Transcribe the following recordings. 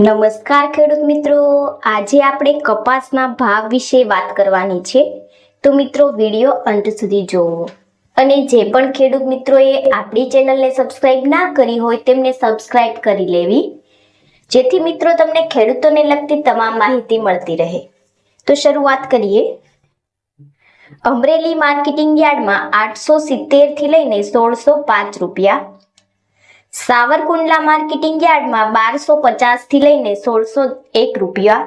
નમસ્કાર ખેડૂત મિત્રો. આજે આપણે કપાસના ભાવ વિશે વાત કરવાની છે. તો મિત્રો, વીડિયો અંત સુધી જોવો. અને જે પણ ખેડૂત મિત્રોએ આપણી ચેનલને સબસ્ક્રાઇબ ના કરી હોય તેમને સબસ્ક્રાઇબ કરી લેવી. જેથી મિત્રો, તમને ખેડૂતોને લગતી તમામ માહિતી મળતી રહે. તો શરૂઆત કરીએ. અમરેલી માર્કેટિંગ યાર્ડમાં આઠસો સિત્તેરથી લઈને સોળસો પાંચ રૂપિયા સાવરકુંડલા માર્કેટિંગ યાર્ડમાં બારસો પચાસથી લઈને સોળસો એક રૂપિયા.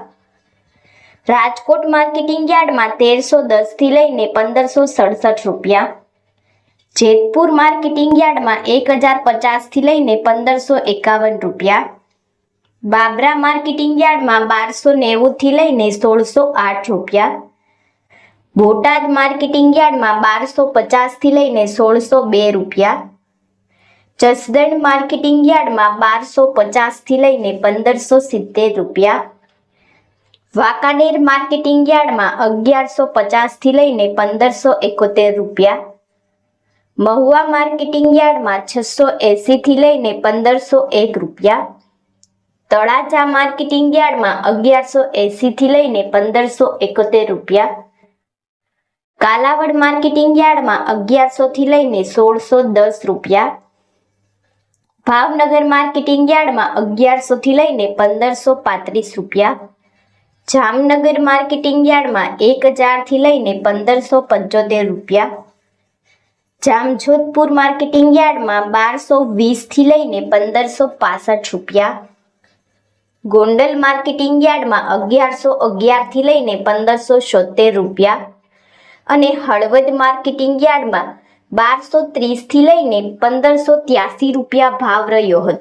રાજકોટ માર્કેટિંગ યાર્ડમાં તેરસો દસથી લઈને પંદરસો સડસઠ રૂપિયા. જેતપુર માર્કેટિંગ યાર્ડમાં એક હજાર પચાસથી લઈને પંદરસો એકાવન રૂપિયા. બાબરા માર્કેટિંગ યાર્ડમાં બારસો નેવુંથી લઈને સોળસો આઠ રૂપિયા. બોટાદ માર્કેટિંગ યાર્ડમાં બારસો પચાસથી લઈને સોળસો બે રૂપિયા. જસદણ માર્કેટિંગ યાર્ડમાં બારસો પચાસથી લઈને પંદરસો સિત્તેર રૂપિયા. વાંકાનેર માર્કેટિંગ યાર્ડમાં અગિયારસો પચાસથી લઈને પંદરસો એકોતેર રૂપિયા. મહુવા માર્કેટિંગ યાર્ડમાં છસો એંસીથી લઈને પંદરસો એક રૂપિયા. તળાજા માર્કેટિંગ યાર્ડમાં અગિયારસો એંસીથી લઈને પંદરસો એકોતેર રૂપિયા. કાલાવડ માર્કેટિંગ યાર્ડમાં અગિયારસોથી લઈને સોળસો દસ રૂપિયા. ભાવનગર માર્કેટિંગ યાર્ડમાં અગિયારસોથી લઈને પંદરસો પાંત્રીસ રૂપિયા. જામનગર માર્કેટિંગ યાર્ડમાં એક હજારથી લઈને પંદરસો પંચોતેર રૂપિયા. જામજોધપુર માર્કેટિંગ યાર્ડમાં બારસો વીસથી લઈને પંદરસો પાસઠ રૂપિયા. ગોંડલ માર્કેટિંગ યાર્ડમાં અગિયારસો અગિયારથી લઈને પંદરસો છોતેર રૂપિયા. અને હળવદ માર્કેટિંગ યાર્ડમાં બારસો ત્રીસથી લઈને પંદરસો ત્યાસી રૂપિયા ભાવ રહ્યો હતો.